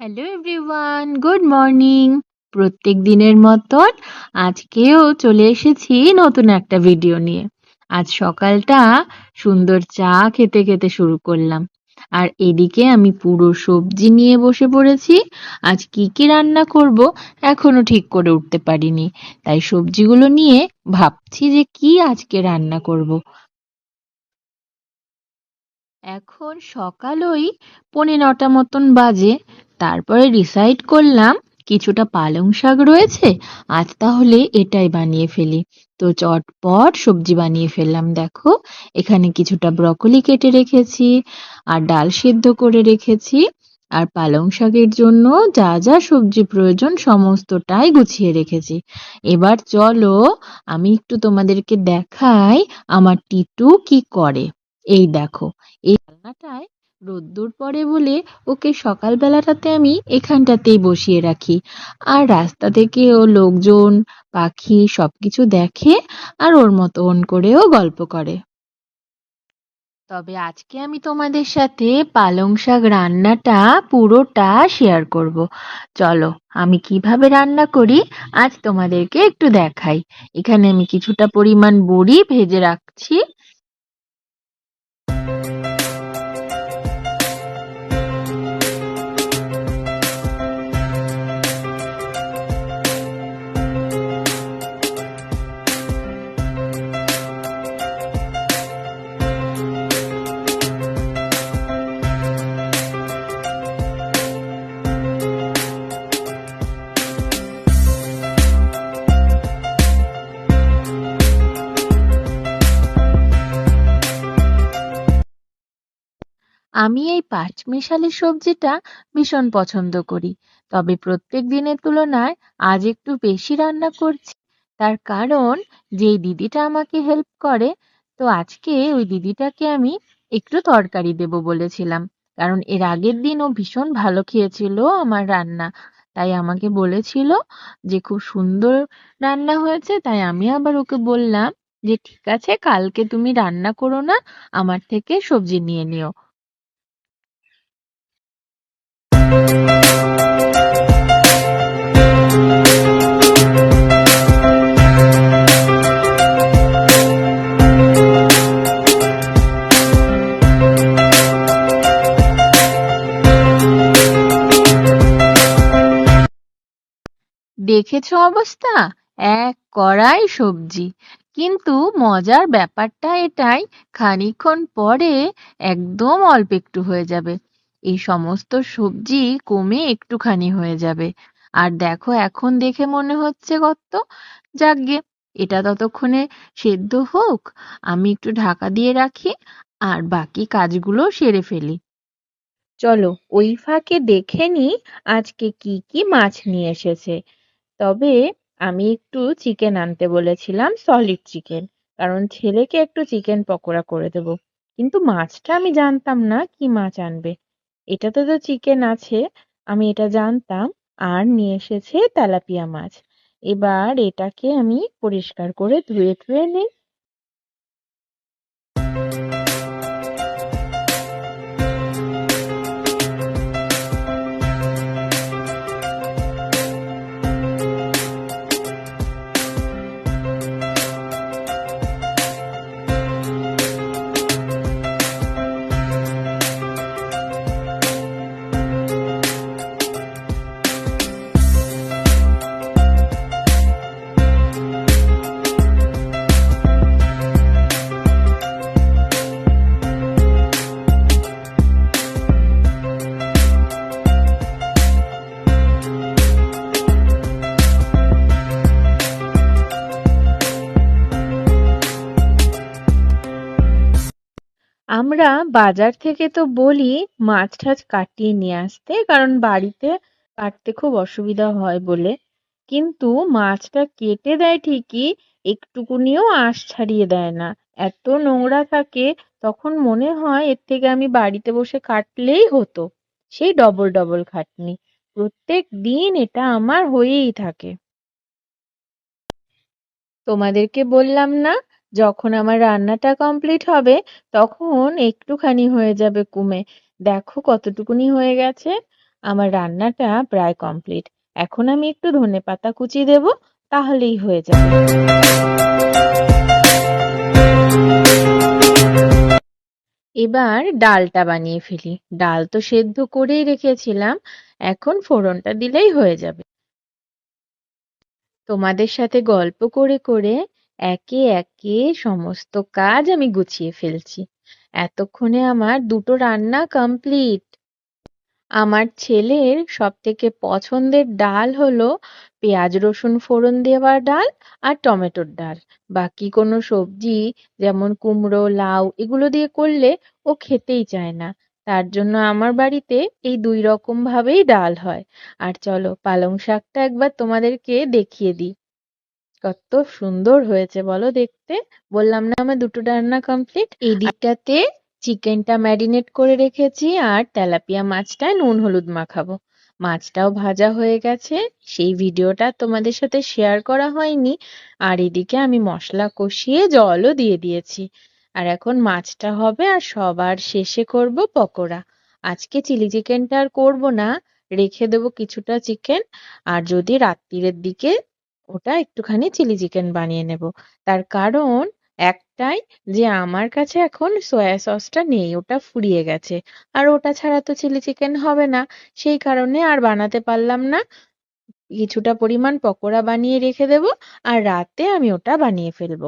Hello everyone good morning প্রত্যেক দিনের মতন আজকেও চলে এসেছি নতুন একটা ভিডিও নিয়ে। আজ সকালটা সুন্দর চা খেতে খেতে শুরু করলাম। আর এদিকে আমি পুরো সবজি নিয়ে বসে পড়েছি। আজ কি কি রান্না করব এখনও ঠিক করে উঠতে পারিনি। তাই সবজিগুলো নিয়ে ভাবছি যে কি আজকে রান্না করব। এখন সকাল ওই পৌনে নটা মতন বাজে। তারপরে ডিসাইড করলাম কিছুটা পালং শাক রয়েছে, আজ তাহলে এটাই বানিয়ে ফেলি। তো চটপট সবজি বানিয়ে ফেললাম, দেখো। এখানে কিছুটা ব্রকলি কেটে রেখেছি, আর ডাল সেদ্ধ করে রেখেছি। আর পালং শাকের জন্য যা যা সবজি প্রয়োজন সমস্তটাই গুছিয়ে রেখেছি। এবার চলো আমি একটু তোমাদেরকে দেখাই আমার টিটু কি করে। এই দেখো, এই রান্নাটায় রোদ্দুর পড়ে বলে ওকে সকালবেলাটাতে আমি এখানটাতেই বসিয়ে রাখি। আর রাস্তা থেকে ও লোকজন, পাখি সবকিছু দেখে আর ওর মতন করেও গল্প করে। তবে আজকে আমি তোমাদের সাথে পালং শাক রান্নাটা পুরোটা শেয়ার করব। চলো, আমি কীভাবে রান্না করি আজ তোমাদেরকে একটু দেখাই। এখানে আমি কিছুটা পরিমাণ বড়ি ভেজে রাখছি। আমি এই পাঁচমিশালি সবজিটা ভীষণ পছন্দ করি। তবে প্রত্যেক দিনের তুলনায় আজ একটু বেশি রান্না করছি। তার কারণ, যেই দিদিটা আমাকে হেল্প করে, তো আজকে ওই দিদিটাকে আমি একটু তরকারি দেব বলেছিলাম। কারণ এর আগের দিন ও ভীষণ ভালো খেয়েছিল আমার রান্না। তাই আমাকে বলেছিল যে খুব সুন্দর রান্না হয়েছে, তাই আমি আবার ওকে বললাম যে, ঠিক আছে, কালকে তুমি রান্না করো না, আমার থেকে সবজি নিয়ে নিও। দেখেছ অবস্থা? এক কড়াই সবজি। কিন্তু মজার ব্যাপারটা এটাই, খানিকক্ষণ পরে একদম অল্প একটু হয়ে যাবে। এই সমস্ত সবজি কমে একটুখানি হয়ে যাবে। আর দেখো এখন দেখে মনে হচ্ছে কত। যাকগে, এটা ততক্ষণে সেদ্ধ হোক, আমি একটু ঢাকা দিয়ে রাখি, আর বাকি কাজগুলো সেরে ফেলি। চলো, ওই ফাঁকে দেখে নি আজকে কি কি মাছ নিয়ে এসেছে। তবে আমি একটু চিকেন আনতে বলেছিলাম সলিড চিকেন কারণ ছেলেকে একটু চিকেন পকোড়া করে দেব। কিন্তু মাছটা আমি জানতাম না কি মাছ আনবে। এটাতে তো চিকেন আছে, আমি এটা জানতাম, আর নিয়ে এসেছে তেলাপিয়া মাছ। এবার এটাকে আমি পরিষ্কার করে ধুয়ে ধুয়ে নিই। আমরা বাজার থেকে তো বলি মাছ টাছ কাটিয়ে নিয়ে আসতে, কারণ বাড়িতে কাটতে খুব অসুবিধা হয় বলে। কিন্তু মাছটা কেটে দেয় ঠিকই, একটুকুনিও আঁশ ছাড়িয়ে দেয় না। এত নোংরা থাকে, তখন মনে হয় এর থেকে আমি বাড়িতে বসে কাটলেই হতো। সেই ডবল ডবল খাটনি। প্রত্যেক দিন এটা আমার হয়েই থাকে। তোমাদেরকে বললাম না যখন আমার রান্নাটা কমপ্লিট হবে, তখন একটুখানি হয়ে যাবে কমে। দেখো কতটুকুনি হয়ে গেছে। আমার রান্নাটা প্রায় কমপ্লিট এখন আমি একটু ধনেপাতা কুচি দেব, তাহলেই হয়ে যাবে। এবার ডালটা বানিয়ে ফেলি। ডাল তো সেদ্ধ করেই রেখেছিলাম, এখন ফোড়নটা দিলেই হয়ে যাবে। তোমাদের সাথে গল্প করে করে একে একে সমস্ত কাজ আমি গুছিয়ে ফেলছি। এতক্ষণে আমার দুটো রান্না কমপ্লিট আমার ছেলের সবথেকে পছন্দের ডাল হলো পেঁয়াজ রসুন ফোড়ন দেওয়া ডাল আর টমেটোর ডাল। বাকি কোনো সবজি যেমন কুমড়ো, লাউ এগুলো দিয়ে করলে ও খেতেই চায় না। তার জন্য আমার বাড়িতে এই দুই রকম ভাবেই ডাল হয়। আর চলো পালং শাকটা একবার তোমাদেরকে দেখিয়ে দিই। কত সুন্দর হয়েছে, বলো দেখতে। বললাম না আমার দুটো রান্না কমপ্লিট এই দিকটাতে চিকেনটা ম্যারিনেট করে রেখেছি আর তেলাপিয়া মাছটায় নুন হলুদ মাখাবো। মাছটাও ভাজা হয়ে গেছে। সেই ভিডিওটা তোমাদের সাথে শেয়ার করা হয়নি। আর এদিকে আমি মশলা কষিয়ে জলও দিয়ে দিয়েছি। আর এখন মাছটা হবে আর সবার শেষে করব পকোড়া। আজকে চিলি চিকেনটা আর করব না। রেখে দেবো কিছুটা চিকেন। আর যদি রাত্রিরের দিকে ওটা একটুখানি চিলি চিকেন বানিয়ে নেব। তার কারণ একটাই যে আমার কাছে এখন সয়া সসটা নেই, ওটা ফুরিয়ে গেছে। আর ওটা ছাড়া তো চিলি চিকেন হবে না। সেই কারণে আর বানাতে পারলাম না। কিছুটা পরিমাণ পকোড়া বানিয়ে রেখে দেব। আর রাতে আমি ওটা বানিয়ে ফেলব।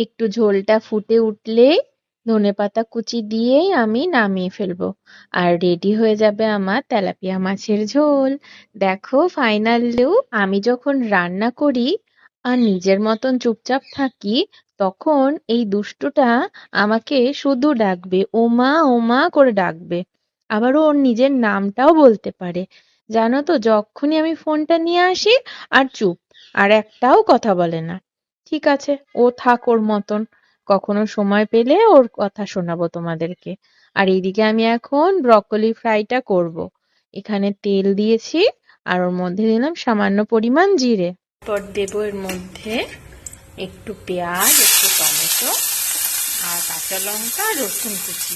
একটু ঝোলটা ফুটে উঠলে ধনেপাতা কুচি দিয়েই আমি নামিয়ে ফেলব। আর রেডি হয়ে যাবে আমার তেলাপিয়া মাছের ঝোল। দেখো ফাইনাল লুক আমি যখন রান্না করি আর নিজের মতন চুপচাপ থাকি, তখন এই দুষ্টুটা আমাকে শুধু ডাকবে, ওমা ওমা করে ডাকবে। আবার ওর নিজের নামটাও বলতে পারে। জানো তো, যখনই আমি ফোনটা নিয়ে আসি আর চুপ, আর একটাও কথা বলে না। ঠিক আছে, ও থাক ওর মতন। কখনো সময় পেলে ওর কথা শোনাবো তোমাদেরকে। আর এইদিকে আমি এখন ব্রকলি ফ্রাইটা করব। এখানে তেল দিয়েছি, আর ওর মধ্যে দিলাম সামান্য পরিমাণ জিরে। পর দেবো এর মধ্যে একটু পেঁয়াজ, একটু টমেটো, আর কাঁচা লঙ্কা, রসুন কুচি।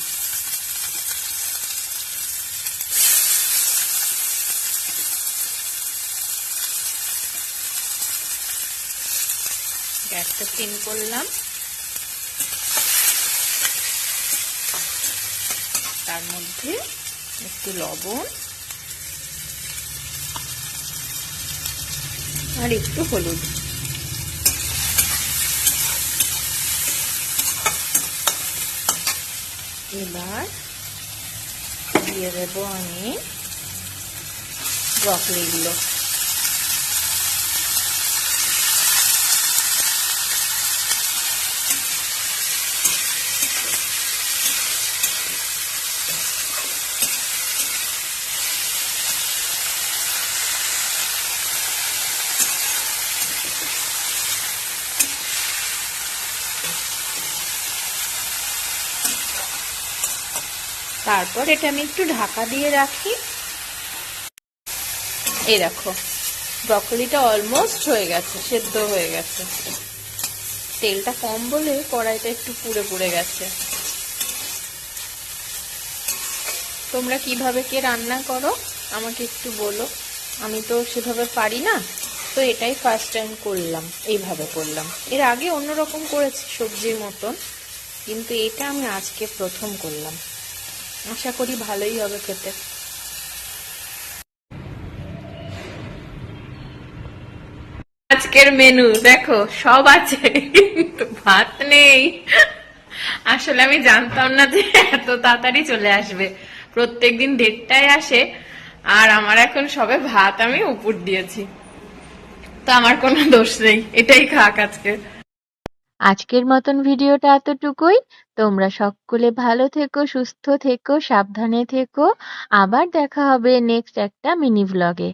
গ্যাসটা সিম করলাম। তার মধ্যে একটু লবণ আর একটু হলুদ। এবার দিয়ে দেবো আমি ব্রকলিগুলো তারপর এটা আমি একটু ঢাকা দিয়ে রাখি। এই দেখো ব্রকলিটা অলমোস্ট হয়ে গেছে, সেদ্ধ হয়ে গেছে। তেলটা কম বলে কড়াইটা একটু পুড়ে পুড়ে গেছে। তোমরা কীভাবে কে রান্না করো, আমাকে একটু বলো। আমি তো সেভাবে পারি না, তো এটাই ফার্স্ট টাইম করলাম, এইভাবে করলাম। এর আগে অন্যরকম করেছি সবজির মতন, কিন্তু এটা আমি আজকে প্রথম করলাম। আশা করি ভালোই হবে খেতে। আজকের মেনু দেখো, সব আছে ভাত নেই। আসলে আমি জানতাম না যে এত তাড়াতাড়ি চলে আসবে। প্রত্যেক দিন দেড়টায় আসে, আর আমার এখন সবে ভাত আমি উপর দিয়েছি। তো আমার কোনো দোষ নেই, এটাই খাক আজকে। আজকের মতন ভিডিওটা এতটুকুই। তোমরা সকলে ভালো থেকো, সুস্থ থেকো, সাবধানে থেকো। আবার দেখা হবে নেক্সট একটা মিনি ভ্লগে